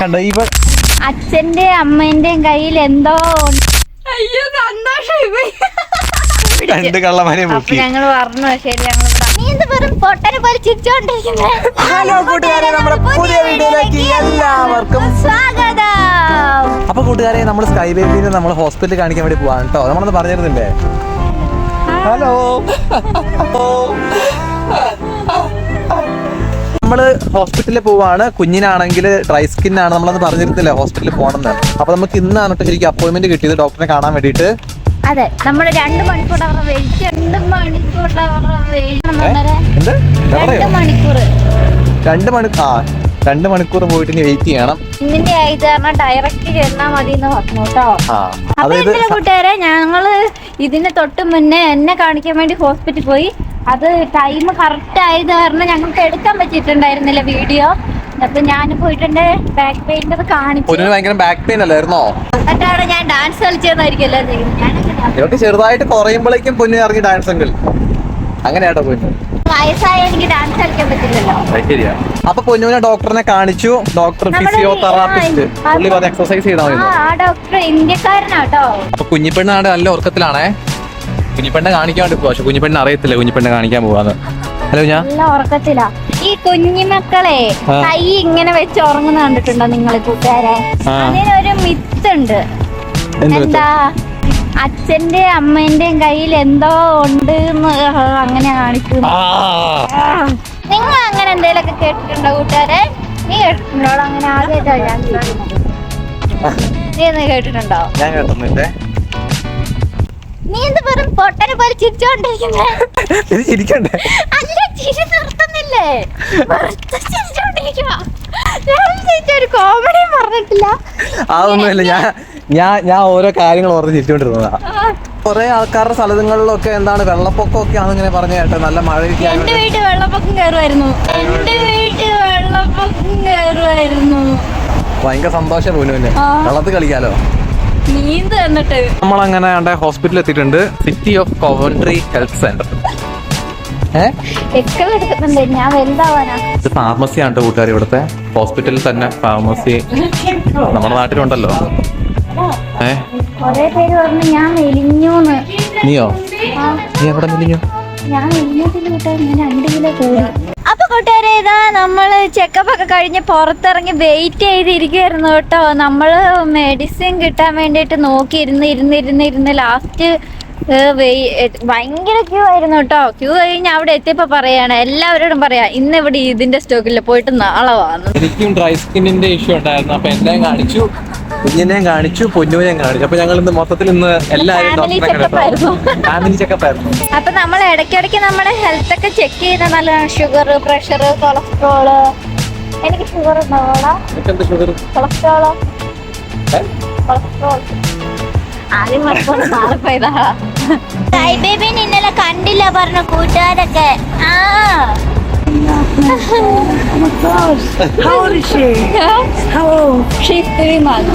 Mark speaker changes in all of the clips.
Speaker 1: കണ്ടോ ഇവ
Speaker 2: അച്ഛന്റെ അമ്മേന്റെയും കയ്യിൽ എന്തോ. അയ്യോ സന്തോഷം
Speaker 1: രണ്ട് കള്ളമാരെ
Speaker 2: അപ്പൊ
Speaker 1: മുക്കി.
Speaker 2: ഞങ്ങൾ പറഞ്ഞു ശരി ഞങ്ങൾ നീ എന്ത് വെറും പൊട്ടനെ പോലെ ചിരിച്ചോണ്ടിരിക്കുന്നേ?
Speaker 1: ഹലോ കൂട്ടുകാരെ നമ്മുടെ പുതിയ വീഡിയോയിലേക്ക് എല്ലാവർക്കും
Speaker 2: സ്വാഗതം.
Speaker 1: അപ്പൊ കൂട്ടുകാരെ നമ്മൾ സ്കൈ ബേബിനെ നമ്മൾ ഹോസ്പിറ്റലിൽ കാണിക്കാൻ വേണ്ടി പോവാണ് കേട്ടോ. നമ്മളൊന്ന് പറഞ്ഞിരുന്നില്ലേ? ഹലോ. നമ്മൾ ഹോസ്പിറ്റലിൽ പോവാണ്. കുഞ്ഞിനാണെങ്കിൽ ഡ്രൈ സ്കിൻ ആണ് നമ്മളന്ന് പറഞ്ഞിരുന്നില്ല ഹോസ്പിറ്റലിൽ പോകണമെന്ന് അപ്പൊ നമുക്ക് ഇന്നാണ് കേട്ടോ ശരിക്കും അപ്പോയിന്റ്മെന്റ് കിട്ടിയത് ഡോക്ടറെ കാണാൻ വേണ്ടിയിട്ട്.
Speaker 2: അതെ നമ്മൾ രണ്ട് മണിക്കൂർ അവർ വെയിറ്റ് രണ്ട് മണിക്കൂർ രണ്ട് മണിക്കൂർ
Speaker 1: രണ്ട് മണിക്കൂർ ആ രണ്ട് മണിക്കൂർ പോയിട്ട് ഇനി വെയിറ്റ് ചെയ്യണം.
Speaker 2: ഇതിന്റെ ആയത് കാരണം ഡയറക്റ്റ് ചെന്നാ മതി എന്ന് പറഞ്ഞു കേട്ടോ അപ്പൊ എന്തിനാ കൂട്ടുകാരെ ഞങ്ങൾ ഇതിന് തൊട്ട് മുന്നേ എന്നെ കാണിക്കാൻ വേണ്ടി ഹോസ്പിറ്റലിൽ പോയി. അത് ടൈം കറക്റ്റ് ആയത് കാരണം ഞങ്ങൾക്ക് എടുക്കാൻ പറ്റിയിട്ടുണ്ടായിരുന്നില്ല വീഡിയോ അപ്പൊ ഞാൻ പോയിട്ടുണ്ട് ബാക്ക് പെയിന്റ് അത് കാണിച്ചു.
Speaker 1: ഭയങ്കര ബാക്ക് പെയിൻ അല്ലായിരുന്നോ?
Speaker 2: എന്നിട്ടാണ് ഞാൻ ഡാൻസ് കളിച്ചതെന്നായിരിക്കും ചോദിക്കുന്നത്.
Speaker 1: ചെറുതായിട്ട് കുറയുമ്പോഴേക്കും പൊന്നു ഇറങ്ങി ഡാൻസ് എങ്കിൽ. അങ്ങനെയാട്ടോ പൊന്നു
Speaker 2: വയസ്സായ എനിക്ക് ഡാൻസ് കളിക്കാൻ പറ്റില്ലല്ലോ.
Speaker 1: ശരിയാ. അപ്പൊ പൊന്നുവിനെ ഡോക്ടറിനെ കാണിച്ചു. ഡോക്ടർ
Speaker 2: നമ്മൾ
Speaker 1: ഫിസിയോതെറാപ്പിസ്റ്റ്
Speaker 2: ആ,
Speaker 1: പുള്ളി പറഞ്ഞ എക്സർസൈസ് ചെയ്താൽ
Speaker 2: ആ
Speaker 1: മതി.
Speaker 2: ആ ഡോക്ടർ ഇന്ത്യക്കാരനാട്ടോ.
Speaker 1: അപ്പൊ കുഞ്ഞിപ്പെണ്ണാണ്ട് നല്ല ഉറക്കത്തിലാണേ. കുഞ്ഞിപ്പെണ്ണ കാണിക്കാൻ വേണ്ടി പോവാ. പക്ഷെ കുഞ്ഞിപ്പെണ്ണ അറിയത്തില്ല കുഞ്ഞിപ്പെണ്ണെ കാണിക്കാൻ പോവാന്ന്. ഹലോ ഞാൻ
Speaker 2: നല്ല ഉറക്കത്തിലാ ഈ കുഞ്ഞിമക്കളെ കൈ ഇങ്ങനെ വെച്ച് ഉറങ്ങുന്ന കണ്ടിട്ടുണ്ടോ നിങ്ങൾ കൂട്ടുകാരെ. അതിനൊരു മിത്ത് ഉണ്ട്
Speaker 1: എന്താ
Speaker 2: അച്ഛന്റെ അമ്മേന്റെയും കയ്യിൽ എന്തോ ഉണ്ട് എന്ന് അങ്ങനെ കാണിക്കുന്നു നിങ്ങൾ അങ്ങനെ എന്തേലൊക്കെ കേട്ടിട്ടുണ്ടോ കൂട്ടുകാരെ? നീ കേട്ടിട്ടുണ്ടോ? അങ്ങനെ ആദ്യമായിട്ടോ ഞാൻ. നീ എന്ന് കേട്ടിട്ടുണ്ടോ?
Speaker 1: ഞാൻ കേട്ടൊന്നുമില്ലേ
Speaker 2: നീ എന്ത് വെറും പൊട്ടനെ പോലെ ചിരിച്ചോണ്ടിരിക്കുന്നേ?
Speaker 1: ഇത് ചിരിക്കണ്ടേ?
Speaker 2: അല്ല ചിരി നിർത്തുന്നില്ലേ? ഒരു കോമഡി പറഞ്ഞിട്ടില്ല.
Speaker 1: അതൊന്നുമില്ല ഞാൻ ഞാൻ ഞാൻ ഓരോ കാര്യങ്ങൾ ഓർത്ത് ചിരിച്ചോണ്ടിരുന്നതാ. കുറെ ആൾക്കാരുടെ സ്ഥലങ്ങളിലൊക്കെ എന്താണ് വെള്ളപ്പൊക്കം ഒക്കെ ആണെന്നിങ്ങനെ പറഞ്ഞു കേട്ടോ നല്ല മഴ
Speaker 2: എന്റെ
Speaker 1: ആയതുകൊണ്ട്.
Speaker 2: വീട്ടിൽ വെള്ളപ്പൊക്കം കയറുമായിരുന്നു. എന്റെ വീട്ടിൽ വെള്ളപ്പൊക്കം കയറുമായിരുന്നു.
Speaker 1: ഭയങ്കര സന്തോഷം. വെള്ളത്തിൽ കളിക്കാലോ?
Speaker 2: നീന്ത് എന്നിട്ട്.
Speaker 1: നമ്മളങ്ങനെ ഹോസ്പിറ്റലിൽ എത്തിയിട്ടുണ്ട്. City of Coventry health centre ഇത് ഫാർമസിയാണ് കേട്ടോ കൂട്ടുകാർ ഇവിടുത്തെ. ഹോസ്പിറ്റലിൽ തന്നെ ഫാർമസി നമ്മുടെ നാട്ടിലുണ്ടല്ലോ. ഏ? നീയോ? നീ എവിടെ മെലിഞ്ഞു?
Speaker 2: ഞാൻ മെലിഞ്ഞതിൽ വിട്ടാ ഞാൻ രണ്ട് കിലോ കൂടി. അപ്പൊ കൂട്ടുകാരെ ഇതാ നമ്മൾ ചെക്കപ്പ് ഒക്കെ കഴിഞ്ഞ് പുറത്തിറങ്ങി വെയിറ്റ് ചെയ്തിരിക്കുവായിരുന്നു കേട്ടോ. നമ്മൾ മെഡിസിൻ കിട്ടാൻ വേണ്ടിയിട്ട് നോക്കി ഇരുന്ന് ഇരുന്ന് ഇരുന്ന് ഇരുന്ന് ലാസ്റ്റ് ഭയങ്കര ക്യൂ ആയിരുന്നു കേട്ടോ. ക്യൂ കഴിഞ്ഞ് അവിടെ എത്തിയപ്പോ പറയാണ് എല്ലാവരോടും പറയാ ഇന്ന് ഇവിടെ ഇതിന്റെ സ്റ്റോക്കില്ല പോയിട്ട് നാളെ വാങ്ങും
Speaker 1: എനിക്കും ഡ്രൈ സ്കിന്നിന്റെ ഇഷ്യൂ ഉണ്ടായിരുന്നു. അപ്പൊ എന്തായാലും കാണിച്ചു. കുഞ്ഞിനെയും കാണിച്ചു പൊന്നുവിനെയും കാണിച്ചു. അപ്പൊ ഞങ്ങൾ ഇന്ന് മൊത്തത്തിൽ ഇന്ന് എല്ലാവരും ഡോക്ടറെ. ഫാമിലി ചെക്കപ്പ് ആയിരുന്നു.
Speaker 2: അപ്പൊ നമ്മൾ ഇടയ്ക്കിടയ്ക്ക് നമ്മുടെ ഹെൽത്ത് ഒക്കെ ചെക്ക് ചെയ്ത നല്ലതാണ് ഷുഗർ പ്രഷർ കൊളസ്ട്രോൾ എനിക്ക് ഷുഗർ
Speaker 1: ഷുഗർ
Speaker 2: കൊളസ്ട്രോളോ കൊളസ്ട്രോൾ ആദ്യം ഇന്നലെ കണ്ടില്ല പറഞ്ഞ കൂട്ടുകാരൊക്കെ. ആ.
Speaker 3: How old is she? Yeah. How old?
Speaker 2: She's three months.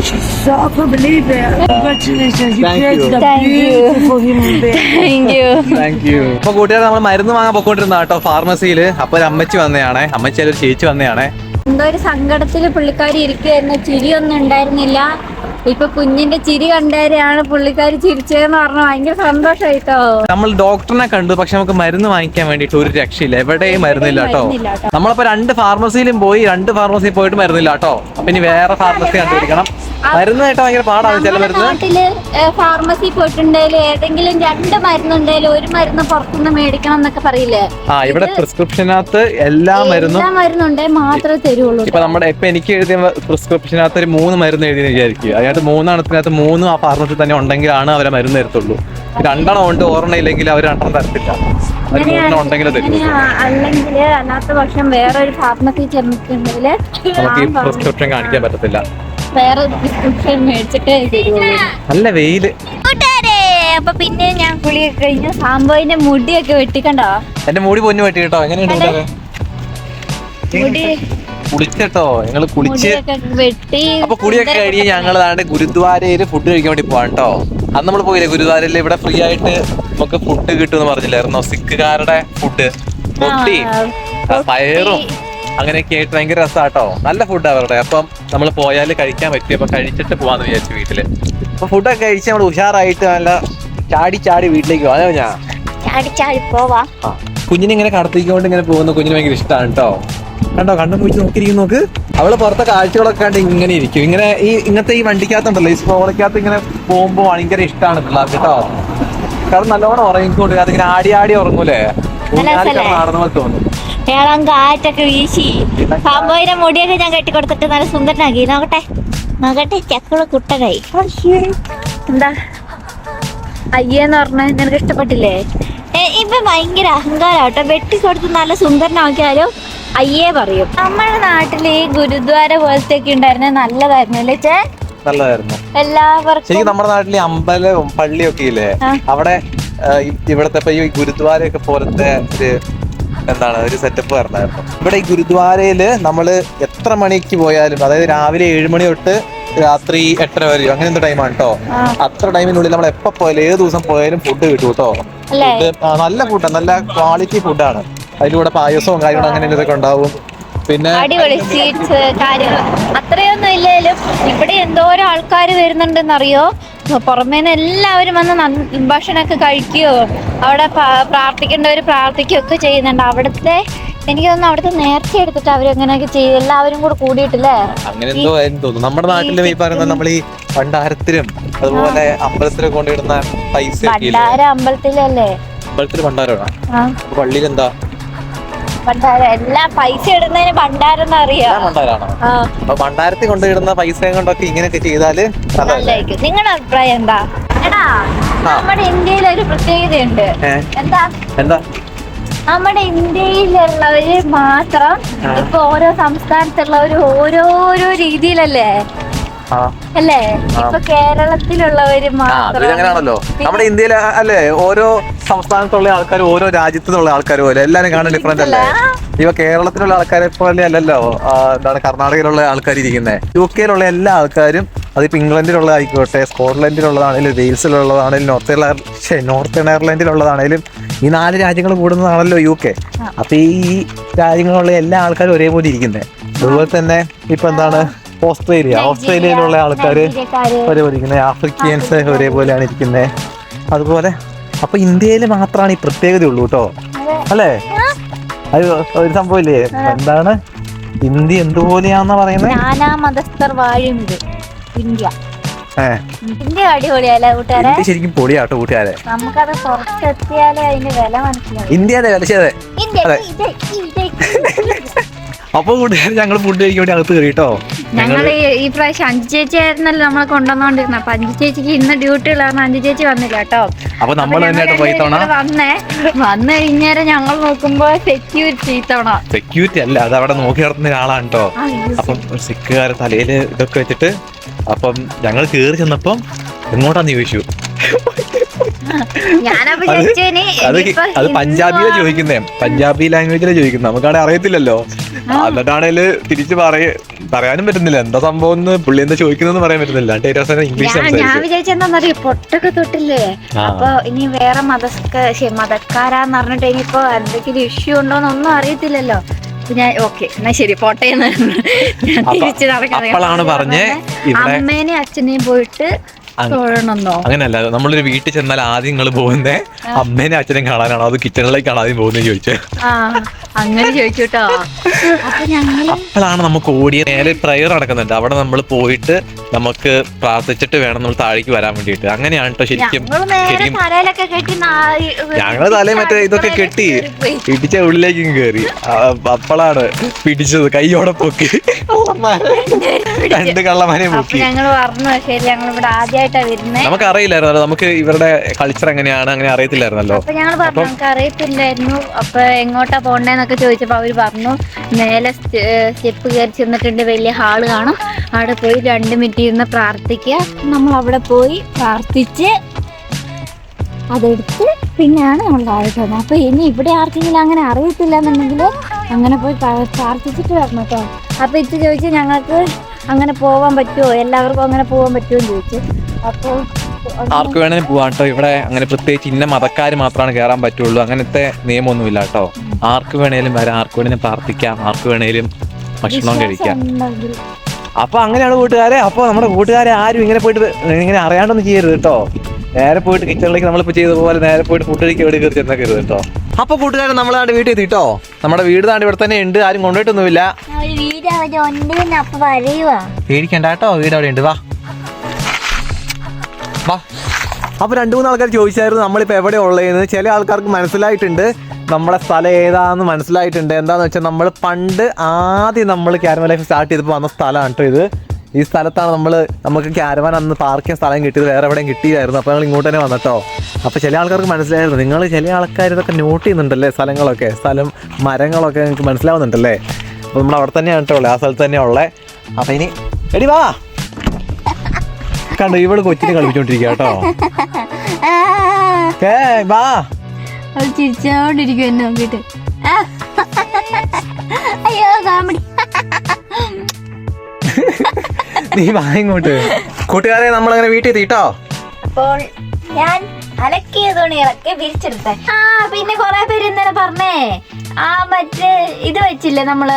Speaker 3: She's So I can't believe it. Congratulations. You
Speaker 1: Thank
Speaker 3: created
Speaker 1: you.
Speaker 3: a
Speaker 2: Thank you.
Speaker 3: beautiful human being.
Speaker 2: Thank you.
Speaker 1: Thank you അപ്പൊ കൂട്ടുകാരെ നമ്മൾ മരുന്ന് വാങ്ങാൻ പൊക്കോണ്ടിരുന്ന കേട്ടോ ഫാർമസിയിൽ അപ്പൊ ഒരു അമ്മച്ചി വന്നതാണേ അമ്മച്ചി ഒരു ചേച്ചി വന്നതാണേ
Speaker 2: എന്തോ ഒരു സങ്കടത്തിൽ പുള്ളിക്കാരി ഇരിക്കുകയായിരുന്നു ചിരിയൊന്നും ഉണ്ടായിരുന്നില്ല ഇപ്പൊ കുഞ്ഞിന്റെ ചിരി കണ്ടാരെയാണ് പുള്ളിക്കാരി ചിരിച്ചതെന്ന് പറഞ്ഞു ഭയങ്കര സന്തോഷമായിട്ടോ
Speaker 1: നമ്മൾ ഡോക്ടറിനെ കണ്ടു പക്ഷെ നമുക്ക് മരുന്ന് വാങ്ങിക്കാൻ വേണ്ടിട്ട് ഒരു രക്ഷയില്ല. എവിടെയും മരുന്നില്ല കേട്ടോ.
Speaker 2: നമ്മളപ്പോ കേട്ടോ.
Speaker 1: നമ്മളിപ്പോ രണ്ട് ഫാർമസിയിലും പോയി രണ്ട് ഫാർമസിയിൽ പോയിട്ട് മരുന്നില്ല കേട്ടോ. അപ്പൊ ഇനി വേറെ ഫാർമസി കണ്ടുപിടിക്കണം. മരുന്ന് കേട്ടോ ഭയങ്കര പാടാണ് ചില മരുന്ന്?
Speaker 2: നാട്ടിൽ ഫാർമസി പോയിട്ടുണ്ടെങ്കിൽ ഏതെങ്കിലും രണ്ട് മരുന്നുണ്ടെങ്കിൽ ഒരു മരുന്ന് പുറത്തുനിന്ന് മേടിക്കണം എന്നൊക്കെ പറയില്ലേ?
Speaker 1: ആ ഇവിടെ പ്രിസ്ക്രിപ്ഷനകത്ത് എല്ലാ മരുന്നും
Speaker 2: എല്ലാ മരുന്നുണ്ടേ മാത്രമേ തരുള്ളൂ
Speaker 1: ഇപ്പൊ നമ്മുടെ ഇപ്പൊ എനിക്ക് എഴുതിയ പ്രിസ്ക്രിപ്ഷനകത്ത് ഒരു മൂന്ന് മരുന്ന് എഴുതി വിചാരിക്കുക. അതിനകത്ത് മൂന്നെണ്ണത്തിനകത്ത് മൂന്നും ആ ഫാർമസി തന്നെ ഉണ്ടെങ്കിലാണ് അവരെ മരുന്ന് തരത്തുള്ളൂ. രണ്ടെണ്ണം ഉണ്ട് ഓർമ്മ ഇല്ലെങ്കിൽ അവർ രണ്ടെണ്ണം തരത്തില്ല. അവർ മൂന്നെണ്ണം ഉണ്ടെങ്കിലേ തരും
Speaker 2: അല്ലെങ്കിൽ അല്ലാത്ത പക്ഷം വേറെ ഒരു ഫാർമസി ചെന്നിട്ടുണ്ടെങ്കിൽ
Speaker 1: നമുക്ക് ഈ പ്രിസ്ക്രിപ്ഷൻ കാണിക്കാൻ പറ്റത്തില്ല.
Speaker 2: വേറെ പ്രിസ്ക്രിപ്ഷൻ മേടിച്ചിട്ട് തരുള്ളൂ
Speaker 1: നല്ല
Speaker 2: വെയിൽ. അപ്പൊ പിന്നെ ഞാൻ കുളിയൊക്കെ കഴിഞ്ഞു സാമ്പോയിന്റെ മുടിയൊക്കെ വെട്ടിക്കണ്ടോ?
Speaker 1: എന്റെ മുടി പൊന്നു വെട്ടി കേട്ടോ എങ്ങനെയുണ്ട് കുളിച്ചോ?
Speaker 2: മുടി
Speaker 1: കുളിച്ചട്ടോ. ഞങ്ങൾ കുളിച്ച്
Speaker 2: വെട്ടി
Speaker 1: അപ്പൊ കുളിയൊക്കെ കഴിഞ്ഞ് ഞങ്ങൾ താണ്ട് ഗുരുദ്വാരയിൽ ഫുഡ് കഴിക്കാൻ വേണ്ടി പോവാൻ കേട്ടോ അന്ന് നമ്മൾ പോയില്ലേ ഗുരുദ്വാരയിൽ ഇവിടെ ഫ്രീ ആയിട്ട് നമുക്ക് ഫുഡ് കിട്ടുമെന്ന് പറഞ്ഞില്ലായിരുന്നോ? സിഖുകാരുടെ ഫുഡ് റൊട്ടി. പയറും. അങ്ങനെയൊക്കെ ആയിട്ട് ഭയങ്കര രസമാട്ടോ നല്ല ഫുഡ് അവരുടെ അപ്പം നമ്മൾ പോയാൽ കഴിക്കാൻ പറ്റും. അപ്പൊ കഴിച്ചിട്ട് പോവാന്ന് വിചാരിച്ചു വീട്ടിൽ. അപ്പൊ ഫുഡൊക്കെ കഴിച്ച് നമ്മൾ ഉഷാറായിട്ട് നല്ല ചാടി ചാടി വീട്ടിലേക്ക് പോകാനോ ഞാൻ
Speaker 2: ചാടി ചാടി പോവാ.
Speaker 1: കുഞ്ഞിനെ ഇങ്ങനെ കടത്തിക്കൊണ്ട് ഇങ്ങനെ പോകുന്ന കുഞ്ഞിന് ഭയങ്കര ഇഷ്ടമാണ് കേട്ടോ കണ്ടോ? കണ്ണും പൂച്ച് നോക്കിയിരിക്കും നോക്ക്. അവൾ പുറത്തെ കാഴ്ചകളൊക്കെ കണ്ട് ഇങ്ങനെ ഇരിക്കും. ഇങ്ങനെ ഈ ഇങ്ങനത്തെ ഈ വണ്ടിക്കകത്തുണ്ടല്ലോ ഈ സ്ട്രോളിക്കകത്ത് ഇങ്ങനെ പോകുമ്പോ ഭയങ്കര ഇഷ്ടമാണ് പിള്ളേർക്ക് കേട്ടോ കാരണം നല്ലോണം ഉറങ്ങിക്കൊണ്ട് അതിങ്ങനെ ആടി ആടി ഉറങ്ങൂലേ? നടന്നു
Speaker 2: രസല്ലേ?
Speaker 1: പോലെ തോന്നും.
Speaker 2: ഇളം കാറ്റൊക്കെ വീശി. പാമ്പോയിന്റെ മുടിയൊക്കെ ഞാൻ കെട്ടിക്കൊടുത്തിട്ട് നല്ല സുന്ദരനാക്കി. നോക്കട്ടെ. നോക്കട്ടെ ചക്കൾ കുട്ടനായി എന്താ? അയ്യെന്ന് പറഞ്ഞ നിനക്ക് ഇഷ്ടപ്പെട്ടില്ലേ ഏ, ഇപ്പൊ ഭയങ്കര അഹങ്കാരാട്ടോ വെട്ടിക്കൊടുത്ത് നല്ല സുന്ദരനാക്കിയാലും അയ്യേ പറയും. നമ്മുടെ നാട്ടിൽ ഈ ഗുരുദ്വാര പോലത്തെ ഒക്കെ ഉണ്ടായിരുന്ന നല്ലതായിരുന്നു അല്ലേ ചേ?
Speaker 1: നല്ലതായിരുന്നു.
Speaker 2: എല്ലാവർക്കും
Speaker 1: ശരിക്കും നമ്മുടെ നാട്ടിലെ അമ്പലവും പള്ളിയൊക്കെ ഇല്ലേ? അവിടെ ഇവിടത്തെ ഗുരുദ്വാര ഈ ഗുരുദ്വാരയൊക്കെ പോലത്തെ ഒരു എന്താണ് ഒരു സെറ്റപ്പ് വരണമായിരുന്നു ഇവിടെ ഈ ഗുരുദ്വാരയിൽ നമ്മൾ എത്ര മണിക്ക് പോയാലും അതായത് രാവിലെ ഏഴ് മണി തൊട്ട് രാത്രി എട്ടര വരെയോ അങ്ങനെ എന്തോ ടൈമാണ് കേട്ടോ. അത്ര ടൈമിനുള്ളിൽ നമ്മൾ എപ്പോ പോയാലും ഏത് ദിവസം പോയാലും ഫുഡ് കിട്ടും കേട്ടോ നല്ല ഫുഡാണ് നല്ല ക്വാളിറ്റി ഫുഡാണ് അതിലൂടെ പായസവും കാര്യങ്ങളും അങ്ങനെ ഇതൊക്കെ ഉണ്ടാവും. പിന്നെ
Speaker 2: അടിപൊളി സ്വീറ്റ്സ് കാര്യങ്ങൾ അത്രയൊന്നും ഇല്ലേലും ഇവിടെ എന്തോരം ആൾക്കാർ വരുന്നുണ്ടെന്നറിയോ? പുറമേന്ന് എല്ലാവരും വന്ന് ഭക്ഷണമൊക്കെ കഴിക്കുകയോ അവിടെ പ്രാർത്ഥിക്കേണ്ടവർ പ്രാർത്ഥിക്കുകയൊക്കെ ചെയ്യുന്നുണ്ട്. അവിടുത്തെ എനിക്ക് തോന്നുന്നു അവിടുത്തെ നേർച്ച എടുത്തിട്ട് അവരങ്ങനെയൊക്കെ ചെയ്യും എല്ലാവരും കൂടെ കൂടിയിട്ടില്ലേ?
Speaker 1: അങ്ങനെ എന്തോ തോന്നുന്നു. നമ്മുടെ നാട്ടിലും ഈ പറയുന്ന നമ്മൾ ഈ ഭണ്ഡാരത്തിലും അതുപോലെ അമ്പലത്തിലും കൊണ്ടിടുന്ന പൈസ?
Speaker 2: ഭണ്ഡാര അമ്പലത്തിലല്ലേ?
Speaker 1: അമ്പലത്തിൽ ഭണ്ഡാരമാണ്? പള്ളിയിൽ എന്താ
Speaker 2: ഭണ്ഡാര. എല്ലാ പൈസ ഇടുന്നതിന് ഭണ്ഡാരം എന്നറിയാം?
Speaker 1: ഭണ്ഡാരാണോ? അപ്പൊ ഭണ്ഡാരത്തിൽ കൊണ്ടിടുന്ന പൈസ കൊണ്ടൊക്കെ ഇങ്ങനെയൊക്കെ ചെയ്താൽ നല്ലതല്ലേ?
Speaker 2: നല്ലായിരിക്കും നിങ്ങളുടെ അഭിപ്രായം എന്താ? എടാ നമ്മുടെ ഇന്ത്യയിൽ ഒരു പ്രത്യേകതയുണ്ട്. എന്താ?
Speaker 1: എന്താ?
Speaker 2: നമ്മുടെ ഇന്ത്യയിലുള്ളവര് മാത്രം. ഇപ്പൊ ഓരോ സംസ്ഥാനത്തുള്ളവര് ഓരോരോ രീതിയിലല്ലേ? അല്ലേ. ഇപ്പൊ കേരളത്തിലുള്ളവര്
Speaker 1: അങ്ങനെയാണല്ലോ നമ്മുടെ ഇന്ത്യയിലെ അല്ലേ ഓരോ സംസ്ഥാനത്തുള്ള ആൾക്കാർ ഓരോ രാജ്യത്തുള്ള ആൾക്കാർ പോലെ എല്ലാരും കാണാൻ ഡിഫറെന്റ് അല്ലേ? ഇവ കേരളത്തിലുള്ള ആൾക്കാരെ പോലെ അല്ലല്ലോ. എന്താണ് കർണാടകയിലുള്ള ആൾക്കാർ ഇരിക്കുന്നത് യു കെയിലുള്ള എല്ലാ ആൾക്കാരും അതിപ്പോ ഇംഗ്ലണ്ടിലുള്ള ആയിക്കോട്ടെ സ്കോട്ട്ലൻഡിലുള്ളതാണെങ്കിലും വെയിൽസിലുള്ളതാണെങ്കിലും നോർത്ത് ഷേ നോർത്ത് അയർലൻഡിലുള്ളതാണെങ്കിലും ഈ നാല് രാജ്യങ്ങൾ കൂടുന്നതാണല്ലോ യു കെ. അപ്പൊ ഈ രാജ്യങ്ങളുള്ള എല്ലാ ആൾക്കാരും ഒരേപോലെ ഇരിക്കുന്നത് അതുപോലെ തന്നെ ഇപ്പൊ എന്താണ് ഓസ്ട്രേലിയ. ഓസ്ട്രേലിയയിലുള്ള ആൾക്കാർ ഇരിക്കുന്നത് ആഫ്രിക്കൻസ് ഒരേപോലെയാണ് ഇരിക്കുന്നത് അതുപോലെ അപ്പൊ ഇന്ത്യയിൽ മാത്രമാണ് ഈ പ്രത്യേകത ഉള്ളൂ കേട്ടോ അല്ലേ? അത് ഒരു സംഭവമില്ലേ? എന്താണ്? ഇന്ത്യ എന്തുപോലെയാന്ന് പറയുന്നത്
Speaker 2: നാനാ മതസ്ഥർ വാഴുന്നത് ഇന്ത്യ. ഇന്ത്യ അടിപൊളിയല്ലേ കൂട്ടുകാരെ?
Speaker 1: ശരിക്കും പൊളിയാട്ടോ കൂട്ടുകാരെ.
Speaker 2: നമുക്കത് പുറത്തെത്തിയാലേ അതിന്റെ വില മനസ്സിലാവും.
Speaker 1: ഇന്ത്യ. അതെ. വില
Speaker 2: ഇന്ത്യ
Speaker 1: അതെ.
Speaker 2: ഇത് ഇത്
Speaker 1: അപ്പൊ കൂട്ടുകാർ ഞങ്ങൾ ഫുഡ് കഴിക്കാൻ വേണ്ടി അകത്ത് കയറിട്ടോ
Speaker 2: ഞങ്ങൾ ഈ പ്രാവശ്യം അഞ്ചു ചേച്ചി ആയിരുന്നല്ലോ നമ്മളെ കൊണ്ടുവന്നോണ്ടിരുന്നത് അപ്പൊ അഞ്ചു ചേച്ചിക്ക് ഇന്ന് ഡ്യൂട്ടി ഉള്ളതാണ് അഞ്ചു ചേച്ചി വന്നില്ല കേട്ടോ.
Speaker 1: അപ്പൊ നമ്മൾ
Speaker 2: വന്നേ. വന്ന് കഴിഞ്ഞേരം ഞങ്ങൾ നോക്കുമ്പോ സെക്യൂരിറ്റി ഇത്തവണ.
Speaker 1: സെക്യൂരിറ്റി അല്ല അത് അവിടെ നോക്കി നടത്തുന്ന ഒരാളാണ് കേട്ടോ അപ്പം സിക്കുകാരെ തലയിൽ ഇതൊക്കെ വെച്ചിട്ട് അപ്പം ഞങ്ങൾ കയറി ചെന്നപ്പം എങ്ങോട്ടാന്ന് ചോദിച്ചു? അത് പഞ്ചാബിയിലെ ചോദിക്കുന്നേ. പഞ്ചാബി ലാംഗ്വേജിലെ ചോദിക്കുന്നത് നമുക്കവിടെ അറിയത്തില്ലല്ലോ. എന്നിട്ടാണേൽ തിരിച്ച് പറയ പറയാനും പറ്റുന്നില്ല. എന്താ സംഭവം എന്ന് പുള്ളി എന്താ ചോദിക്കുന്നതെന്ന് പറയാൻ പറ്റുന്നില്ല. ടേറ്റേഴ്സിനെ ഇംഗ്ലീഷ്
Speaker 2: ഞാൻ ഞാൻ
Speaker 1: സംസാരിച്ചു.
Speaker 2: വിചാരിച്ച എന്താന്നറിയോ? പൊട്ടൊക്കെ തൊട്ടില്ലേ. അപ്പൊ ഇനി വേറെ മതസ്ക മതക്കാരാന്ന് പറഞ്ഞിട്ട് ഇനിയിപ്പോ എന്തെങ്കിലും ഇഷ്യൂ ഉണ്ടോന്നൊന്നും അറിയത്തില്ലല്ലോ. അപ്പൊ ഞാൻ ഓക്കെ എന്നാ ശരി പോട്ടെ എന്ന്. ഞാൻ തിരിച്ച് നടക്കാൻ അമ്മേനെയും അച്ഛനെയും പോയിട്ട്
Speaker 1: അങ്ങനല്ല നമ്മളൊരു വീട്ടിൽ ചെന്നാൽ ആദ്യം നിങ്ങൾ പോകുന്നേ അമ്മേനെ അച്ഛനെയും കാണാനാണോ? അത് കിച്ചണിലേക്കാണ് ആദ്യം പോകുന്നത് ചോദിച്ചത്
Speaker 2: ആ അങ്ങനെ ചോദിച്ചുട്ടോ
Speaker 1: അപ്പോഴാണ് നമുക്ക് ഓടിയ നേരെ പ്രയർ നടക്കുന്നുണ്ട്. അവിടെ നമ്മൾ പോയിട്ട് നമുക്ക് പ്രാർത്ഥിച്ചിട്ട് വേണം നമ്മൾ താഴേക്ക് വരാൻ വേണ്ടിട്ട് അങ്ങനെയാണ് കേട്ടോ ശരിക്കും ഞങ്ങൾ തലേ മറ്റേ ഇതൊക്കെ കെട്ടി. പിടിച്ച ഉള്ളിലേക്കും കയറി അപ്പളാണ് പിടിച്ചത്. കൈയോടെ പൊക്കി. രണ്ട് കള്ളമാനെ പൊക്കി.
Speaker 2: ഞങ്ങൾ പറഞ്ഞു ശരി ഞങ്ങൾ ഇവിടെ ആദ്യമായിട്ടാ വരുന്നത്
Speaker 1: നമുക്ക് അറിയില്ലായിരുന്നല്ലോ നമുക്ക് ഇവരുടെ കൾച്ചർ എങ്ങനെയാണ് അങ്ങനെ അറിയത്തില്ലായിരുന്നല്ലോ.
Speaker 2: അപ്പൊ ഞങ്ങൾ പറഞ്ഞു നമുക്ക് അറിയത്തില്ലായിരുന്നു അപ്പൊ എങ്ങോട്ടാ പോണ്ടേന്നൊക്കെ ചോദിച്ചപ്പോ അവർ പറഞ്ഞു മേലെ സ്റ്റെപ്പ് കയറി ചെന്നിട്ടുണ്ട്. വലിയ ഹാൾ കാണും. അവിടെ പോയി രണ്ട് മിനിറ്റ് ഇരുന്ന് പ്രാർത്ഥിക്കുക. നമ്മൾ അവിടെ പോയി പ്രാർത്ഥിച്ച് അതെടുത്ത് പിന്നെയാണ് നമ്മൾ താഴെ പോകുന്നത് അപ്പൊ ഇനി ഇവിടെ ആർക്കെങ്കിലും അങ്ങനെ അറിയത്തില്ല എന്നുണ്ടെങ്കിൽ അങ്ങനെ പോയി പ്രാർത്ഥിച്ചിട്ട് വരണം കേട്ടോ. അപ്പൊ ഇത് ചോദിച്ചു ഞങ്ങൾക്ക് അങ്ങനെ പോവാൻ പറ്റുമോ എല്ലാവർക്കും അങ്ങനെ പോകാൻ പറ്റുമോ എന്ന് ചോദിച്ചു. അപ്പോൾ
Speaker 1: ആർക്ക് വേണേലും പോവാം കേട്ടോ. ഇവിടെ അങ്ങനെ പ്രത്യേകിച്ച് ഇന്ന മതക്കാർ മാത്രമാണ് കയറാൻ പറ്റുള്ളൂ. അങ്ങനത്തെ നിയമമൊന്നുമില്ല കേട്ടോ. ആർക്ക് വേണേലും വരാം. ആർക്ക് വേണേലും പ്രാർത്ഥിക്കാം. ആർക്ക് വേണേലും ഭക്ഷണം കഴിക്കാം. അപ്പൊ അങ്ങനെയാണ് കൂട്ടുകാരെ. അപ്പൊ നമ്മുടെ കൂട്ടുകാരെ ആരും ഇങ്ങനെ പോയിട്ട് ഇങ്ങനെ അറിയാണ്ടൊന്നും ചെയ്യരുത് കേട്ടോ. നേരെ പോയിട്ട് കിച്ചണിലേക്ക് നമ്മളിപ്പോ ചെയ്ത പോലെ നേരെ പോയിട്ട് ഫുഡ് കഴിക്കാൻ വേണ്ടി കയറി ചെന്നേക്കരുത് കേട്ടോ. അപ്പൊ കൂട്ടുകാരെ നമ്മളാണ്ട് വീട്ടിൽ എത്തിട്ടോ നമ്മുടെ വീട് താണ്ട് ഇവിടെ തന്നെ ഉണ്ട്. ആരും കൊണ്ടുപോയിട്ടൊന്നുമില്ല. പേടിക്കണ്ട കേട്ടോ. വീട് അവിടെ ഉണ്ട്. വാ. വാ. അപ്പൊ രണ്ടു മൂന്ന് ആൾക്കാർ ചോദിച്ചായിരുന്നു നമ്മളിപ്പോ എവിടെ ഉള്ളതെന്ന്. ചില ആൾക്കാർക്ക് മനസ്സിലായിട്ടുണ്ട് നമ്മളെ സ്ഥലം ഏതാന്ന് മനസ്സിലായിട്ടുണ്ട്. എന്താന്ന് വെച്ചാൽ നമ്മൾ പണ്ട് ആദ്യം നമ്മൾ ക്യാരമ ലൈഫ് സ്റ്റാർട്ട് ചെയ്തപ്പോൾ വന്ന സ്ഥലമാണ് കേട്ടോ ഇത്. ഈ സ്ഥലത്താണ് നമ്മൾ നമുക്ക് ക്യാരവാൻ അന്ന് പാർക്ക് ചെയ്യാൻ സ്ഥലം കിട്ടിയത്. വേറെ എവിടെയും കിട്ടിയായിരുന്നു അപ്പോൾ ഞങ്ങൾ ഇങ്ങോട്ട് തന്നെ വന്നിട്ടോ. അപ്പോൾ ചില ആൾക്കാർക്ക് മനസ്സിലായിരുന്നു. നിങ്ങൾ ചില ആൾക്കാർ ഇതൊക്കെ നോട്ട് ചെയ്യുന്നുണ്ടല്ലേ സ്ഥലങ്ങളൊക്കെ? സ്ഥലം മരങ്ങളൊക്കെ നിങ്ങൾക്ക് മനസ്സിലാവുന്നുണ്ടല്ലേ? അപ്പോൾ നമ്മൾ അവിടെ തന്നെയാണ് കേട്ടോ ഉള്ളത്. ആ സ്ഥലത്ത് തന്നെയാണ് ഉള്ളത് അപ്പം ഇനി എടി വാ. കണ്ടോ ഇവൾ കൊച്ചിനെ കളിപ്പിച്ചോണ്ടിരിക്കുക കേട്ടോ. ഏ വാ.
Speaker 2: അവൾ ചിരിച്ചോണ്ടിരിക്കും എന്നെ നോക്കിട്ട് അയ്യോ കാമഡി
Speaker 1: നീ വാ ഇങ്ങോട്ട്. കൂട്ടുകാരെ നമ്മളങ്ങനെ വീട്ടിൽ എത്തിട്ടോ
Speaker 2: അപ്പോൾ ഞാൻ അലക്കിയ തുണികളൊക്കെ വിരിച്ചെടുത്തേ. ആ പിന്നെ കൊറേ പേര് ഇന്നലെ പറഞ്ഞേ. ആ മറ്റേ ഇത് വെച്ചില്ലേ
Speaker 1: നമ്മൾ?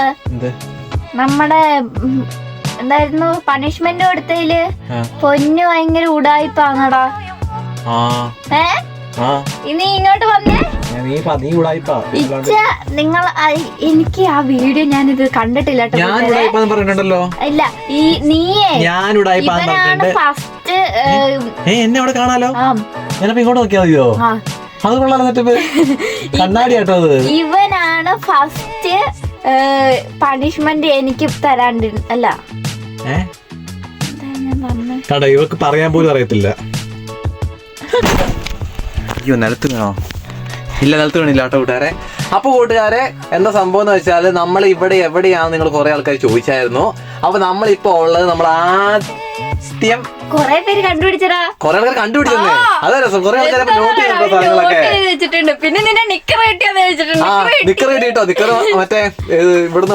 Speaker 2: നമ്മടെ എന്തായിരുന്നു? പണിഷ്മെന്റ്
Speaker 1: കൊടുത്തതിൽ
Speaker 2: പൊന്ന് ഭയങ്കര ഉടായിപ്പാന്നടാ
Speaker 1: ആ.
Speaker 2: ഏ? ഇനി ഇങ്ങോട്ട് വന്നേ? നിങ്ങൾ എനിക്ക് ആ വീഡിയോ കണ്ടിട്ടില്ല
Speaker 1: ഞാൻ
Speaker 2: കൂട്ടുകാരെ.
Speaker 1: ഉടായിപ്പാന്ന് പറഞ്ഞിട്ടുണ്ടല്ലോ.
Speaker 2: ഇല്ല ഈ നീയേ
Speaker 1: ഞാൻ
Speaker 2: ഫസ്റ്റ്
Speaker 1: എന്നെ അവിടെ കാണാലോ? ഞാനപ്പോ ഇങ്ങോട്ട് നോക്കിയാ മതിയോ?
Speaker 2: ആ.
Speaker 1: അത് കൊള്ളാലോ സെറ്റപ്പ് കണ്ണാടി കേട്ടോ അത്.
Speaker 2: ഇവനാണ് ഫസ്റ്റ് പണിഷ്മെന്റ് എനിക്ക് തരാണ്ട് അല്ല.
Speaker 1: ഏ? കണ്ടോ ഇവർക്ക് പറയാൻ പോലും അറിയത്തില്ല. അയ്യോ നിലത്ത് വീണോ ഇല്ല നിലത്ത് വീണില്ല കേട്ടോ കൂട്ടുകാരെ. അപ്പൊ കൂട്ടുകാരെ എന്താ സംഭവം എന്ന് വെച്ചാൽ നമ്മൾ ഇവിടെ എവിടെയാണ് നിങ്ങൾ കുറെ ആൾക്കാർ ചോദിച്ചായിരുന്നു. അപ്പൊ നമ്മളിപ്പോ ഉള്ളത് നമ്മൾ ആദ്യം
Speaker 2: കൊറേ പേര് കണ്ടുപിടിച്ചടാ.
Speaker 1: കൊറേ ആൾക്കാർ കണ്ടുപിടിച്ചേ അതല്ല രസം. കുറെ ആൾക്കാർ നോട്ട് ചെയ്യുന്നുണ്ടോ സാധനങ്ങളൊക്കെ?
Speaker 2: വെച്ചിട്ടുണ്ട്. പിന്നെ നിന്നെ നിക്കർ കിട്ടിയാന്ന് വെച്ചിട്ടുണ്ട്
Speaker 1: ആ നിക്കർ കിട്ടിട്ടോ? നിക്കർ മറ്റേ ഇവിടുന്ന്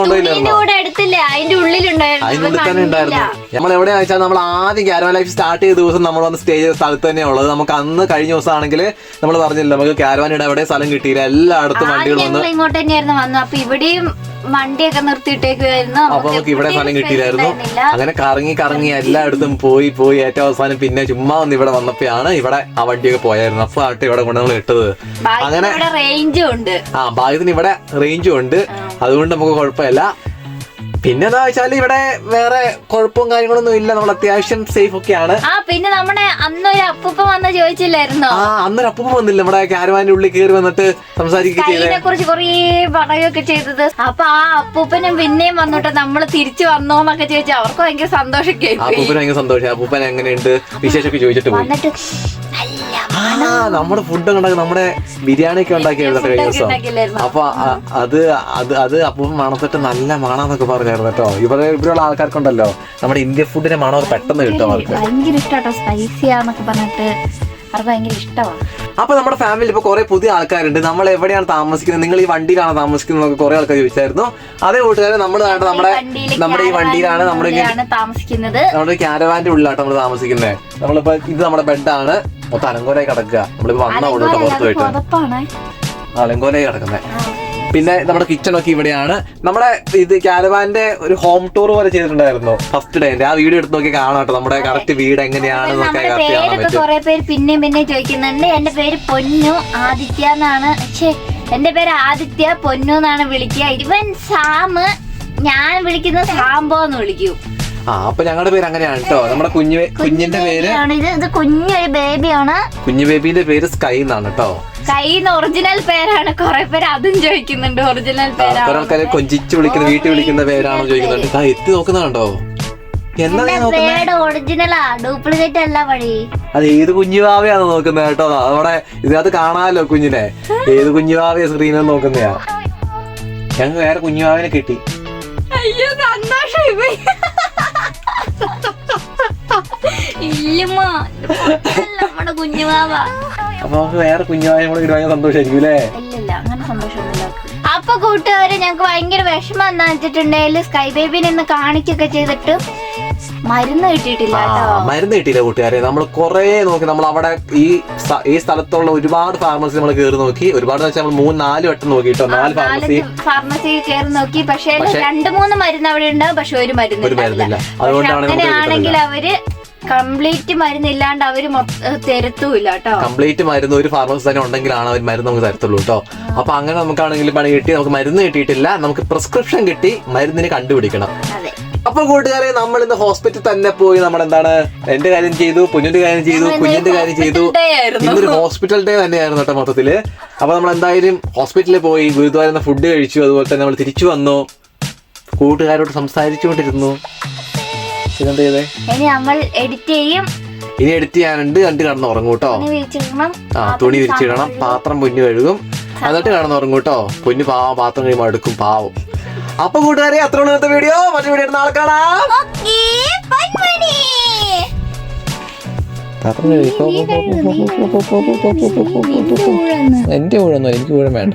Speaker 2: കൂടെ എടുത്തില്ല അതിന്റെ ഉള്ളിലുണ്ടായിരുന്നു.
Speaker 1: തന്നെ ഉണ്ടായിരുന്നു. നമ്മൾ എവിടെ വെച്ചാൽ നമ്മൾ ആദ്യം ക്യാരവൻ ലൈഫ് സ്റ്റാർട്ട് ചെയ്ത ദിവസം നമ്മൾ വന്ന് സ്റ്റേജ് സ്ഥലത്ത് തന്നെയാണ് ഉള്ളത്. നമുക്ക് അന്ന് കഴിഞ്ഞ ദിവസം ആണെങ്കിൽ നമ്മൾ പറഞ്ഞില്ല നമുക്ക് ക്യാരവാനിടെ എവിടെ സ്ഥലം കിട്ടിയില്ല. എല്ലായിടത്തും
Speaker 2: ആദ്യം
Speaker 1: വണ്ടികൾ വന്ന്
Speaker 2: ഞങ്ങൾ ഇങ്ങോട്ട് തന്നെയായിരുന്നു വന്നു അപ്പൊ ഇവിടെയും വണ്ടിയൊക്കെ നിർത്തിയിട്ടേക്കുമായിരുന്നു
Speaker 1: അപ്പൊ നമുക്ക് ഇവിടെ സ്ഥലം കിട്ടിയില്ലായിരുന്നു. അങ്ങനെ കറങ്ങി കറങ്ങി എല്ലായിടത്തും പോയി പോയി ഏറ്റവും അവസാനം പിന്നെ ചുമ്മാ ഒന്ന് ഇവിടെ വന്നപ്പോഴാണ് ഇവിടെ ആ വണ്ടിയൊക്കെ പോയായിരുന്നു അപ്പൊ ആട്ടെ ഇവിടെ കൊണ്ട് നമ്മൾ ഇട്ടത്. അങ്ങനെ
Speaker 2: റേഞ്ചും ഉണ്ട്.
Speaker 1: ആ ഭാഗ്യത്തിന് ഇവിടെ റേഞ്ചും ഉണ്ട്. അതുകൊണ്ട് നമുക്ക് കുഴപ്പമില്ല. പിന്നെ എന്താ വെച്ചാൽ ഇവിടെ വേറെ കുഴപ്പവും കാര്യങ്ങളൊന്നും ഇല്ല. നമ്മൾ അത്യാവശ്യം സേഫ് ഒക്കെയാണ്.
Speaker 2: ആ പിന്നെ നമ്മുടെ അന്നൊരു അപ്പൂപ്പ വന്ന് ചോദിച്ചില്ലായിരുന്നോ?
Speaker 1: ആ അന്നൊരു അപ്പൂപ്പ വന്നില്ല. നമ്മുടെ ക്യാരവാന്റെ ഉള്ളിൽ കയറി വന്നിട്ട് സംസാരിക്കുക ചെയ്തേ.
Speaker 2: കൈനെ കുറിച്ച് കൊറേ പറയുകയൊക്കെ ചെയ്തത്. അപ്പൊ ആ അപ്പൂപ്പനും പിന്നെയും വന്നിട്ട് നമ്മൾ തിരിച്ചു വന്നോന്നൊക്കെ ചോദിച്ചു അവർക്ക് ഭയങ്കര സന്തോഷമൊക്കെ
Speaker 1: ആ അപ്പൂപ്പന് ഭയങ്കര സന്തോഷം അപ്പൂപ്പൻ എങ്ങനെയുണ്ട്? വിശേഷമൊക്കെ ചോദിച്ചിട്ട് പോയി. നമ്മുടെ ഫുഡ് ഉണ്ടാക്കി നമ്മുടെ ബിരിയാണി ഒക്കെ ഉണ്ടാക്കിയായിരുന്നു കഴിഞ്ഞ ദിവസം. അപ്പൊ അത് അത് അത് അപ്പം മണത്തിട്ട് നല്ല മണമെന്നൊക്കെ പറഞ്ഞായിരുന്നു കേട്ടോ. ഇവിടെ ഇവിടെയുള്ള ആൾക്കാർക്കുണ്ടല്ലോ. നമ്മുടെ ഇന്ത്യൻ ഫുഡിന്റെ മണം പെട്ടെന്ന് കിട്ടും അവർക്ക്.
Speaker 2: ഭയങ്കര ഇഷ്ടാട്ടോ സ്പൈസിയാന്നൊക്കെ പറഞ്ഞിട്ട് അവർക്ക് ഭയങ്കര ഇഷ്ടമാണ്
Speaker 1: അപ്പൊ നമ്മുടെ ഫാമിലി ഇപ്പൊ കുറെ പുതിയ ആൾക്കാരുണ്ട്. നമ്മൾ എവിടെയാണ് താമസിക്കുന്നത്? നിങ്ങൾ ഈ വണ്ടിയിലാണ് താമസിക്കുന്നത് എന്നൊക്കെ കുറെ ആൾക്കാർ ചോദിച്ചായിരുന്നു. അതേ കൂട്ടുകാരെ നമ്മൾ നമ്മുടെ നമ്മുടെ ഈ വണ്ടിയിലാണ് നമ്മുടെ
Speaker 2: താമസിക്കുന്നത്.
Speaker 1: നമ്മുടെ ക്യാരവാന്റെ ഉള്ളിലാട്ടോ നമ്മൾ താമസിക്കുന്നത്. നമ്മളിപ്പോ ഇത് നമ്മുടെ ബെഡാണ് മൊത്തം അലങ്കോലായി കിടക്കുക. നമ്മളിപ്പോ വന്ന ഉള്ളിട്ട് പുറത്തു പോയിട്ട്. അലങ്കോലായി കിടക്കുന്നത് പിന്നെ നമ്മുടെ കിച്ചൺ ഒക്കെ ഇവിടെയാണ്. നമ്മുടെ ഇത് കാലവാന്റെ ഒരു ഹോം ടൂർ പോലെ ചെയ്തിട്ടുണ്ടായിരുന്നു ഫസ്റ്റ് ഡേ ആ വീഡിയോ എടുത്ത് നോക്കി കാണാം കേട്ടോ. നമ്മുടെ കറക്റ്റ് വീട് എങ്ങനെയാണ്
Speaker 2: കുറെ പേര് പിന്നെയും ചോദിക്കുന്നുണ്ട്. എന്റെ പേര് പൊന്നു ആദിത്യ എന്നാണ്. എന്റെ പേര് ആദിത്യ പൊന്നു എന്നാണ് വിളിക്കുക. ഇവൻ സാമ് ഞാൻ വിളിക്കുന്നത് സാമ്പോ എന്ന് വിളിക്കൂ.
Speaker 1: ആ അപ്പൊ ഞങ്ങളുടെ പേര് അങ്ങനെയാണ് കേട്ടോ. നമ്മുടെ കുഞ്ഞു കുഞ്ഞിന്റെ പേര്
Speaker 2: ആണ്. ഇത് ഇത് കുഞ്ഞൊരു ബേബിയാണ്
Speaker 1: കുഞ്ഞു ബേബിന്റെ പേര് സ്കൈ എന്നാണ് കേട്ടോ.
Speaker 2: ഒറിജിനൽ പേരാണ്. കുറെ പേര് അതും ചോദിക്കുന്നുണ്ട്. ഒറിജിനൽ പേരാണ്.
Speaker 1: ആൾക്കാരെ കൊഞ്ചിച്ച് വിളിക്കുന്ന വീട്ടിൽ വിളിക്കുന്ന പേരാണോ ചോദിക്കുന്നുണ്ട്. എത്തി നോക്കുന്നുണ്ടോ അത് ഏത് കുഞ്ഞുവാവയാണ് നോക്കുന്നത് കേട്ടോ? അവിടെ ഇതിനകത്ത് കാണാമല്ലോ കുഞ്ഞിനെ. ഏത് കുഞ്ഞുവാവയെ സ്ക്രീനിൽ നോക്കുന്നയാ? ഞങ്ങൾ വേറെ കുഞ്ഞുവാവിനെ കിട്ടി.
Speaker 2: അയ്യോ സന്തോഷമായി പോയി ഇല്ലമ്മ നമ്മുടെ കുഞ്ഞുമാവ
Speaker 1: അപ്പൊ നമുക്ക് വേറെ കുഞ്ഞുവാവിനെ കൂടെ കിട്ടുവാൻ സന്തോഷമായിരിക്കും അല്ലേ?
Speaker 2: ഇല്ലില്ല അങ്ങനെ സന്തോഷമൊന്നുമില്ല. അപ്പൊ കൂട്ടുകാരെ ഞങ്ങക്ക് ഭയങ്കര വിഷമം എന്താ വെച്ചിട്ടുണ്ടെങ്കിൽ സ്കൈ ബേബിനെ കാണിക്കൊക്കെ ചെയ്തിട്ട് മരുന്ന് കിട്ടിയിട്ടില്ല
Speaker 1: മരുന്ന് കിട്ടിയില്ല കൂട്ടുകാരെ. നമ്മൾ കുറെ നോക്കി നമ്മൾ അവിടെ ഈ ഈ സ്ഥലത്തുള്ള ഒരുപാട് ഫാർമസി നമ്മൾ കയറി നോക്കി. ഒരുപാട് വെച്ചാൽ നമ്മൾ മൂന്ന് നാല് വട്ടം നോക്കിട്ടോ. നാല് ഫാർമസി
Speaker 2: ഫാർമസി കയറി നോക്കി. പക്ഷേ രണ്ട് മൂന്ന് മരുന്ന് അവിടെ ഉണ്ട് പക്ഷെ ഒരു മരുന്ന്
Speaker 1: ഒരു മരുന്നില്ല. അതുകൊണ്ടാണ്
Speaker 2: അങ്ങനെയാണെങ്കിൽ അവർ കംപ്ലീറ്റ് മരുന്നില്ലാണ്ട് അവർ തരത്തുമില്ല കേട്ടോ.
Speaker 1: കംപ്ലീറ്റ് മരുന്ന് ഒരു ഫാർമസി തന്നെ ഉണ്ടെങ്കിലാണ് അവർ മരുന്ന് നമുക്ക് തരത്തുള്ളൂ കേട്ടോ. അപ്പൊ അങ്ങനെ നമുക്കാണെങ്കിൽ പണി കിട്ടി. നമുക്ക് മരുന്ന് കിട്ടിയിട്ടില്ല. നമുക്ക് പ്രിസ്ക്രിപ്ഷൻ കിട്ടി. മരുന്നിന് കണ്ടുപിടിക്കണം. അപ്പൊ കൂട്ടുകാരെ നമ്മൾ ഇന്ന് ഹോസ്പിറ്റലിൽ തന്നെ പോയി നമ്മൾ എന്താണ് എന്റെ കാര്യം ചെയ്തു കുഞ്ഞിന്റെ കാര്യം ചെയ്തു കുഞ്ഞിന്റെ കാര്യം ചെയ്തു. ഇന്നൊരു ഹോസ്പിറ്റൽ ഡേ തന്നെയായിരുന്നു കേട്ടോ മൊത്തത്തിൽ. അപ്പൊ നമ്മൾ എന്തായാലും ഹോസ്പിറ്റലിൽ പോയി ഗുരുദ്വാര ഫുഡ് കഴിച്ചു അതുപോലെ തന്നെ നമ്മൾ തിരിച്ചു വന്നു. കൂട്ടുകാരോട് സംസാരിച്ചുകൊണ്ടിരുന്നു. ചെയ്തേ?
Speaker 2: നമ്മൾ എഡിറ്റ് ചെയ്യും.
Speaker 1: ഇനി എഡിറ്റ് ചെയ്യാനുണ്ട് കണ്ട് കടന്ന് ഉറങ്ങും കേട്ടോ ആ തുണി വിരിച്ചിടണം പാത്രം പൊന്നു കഴുകും. എന്നിട്ട് കടന്ന് ഉറങ്ങും കേട്ടോ. പൊന്നു പാവം പാത്രം കഴിയുമ്പോൾ എടുക്കും പാവം. അപ്പൊ കൂട്ടുകാരെ അത്ര ഇന്നത്തെ വീഡിയോ മറ്റു വീഡിയോ നാളെ കാണാം എന്റെ ഊഴന്നോ എനിക്ക് ഊഴം വേണ്ട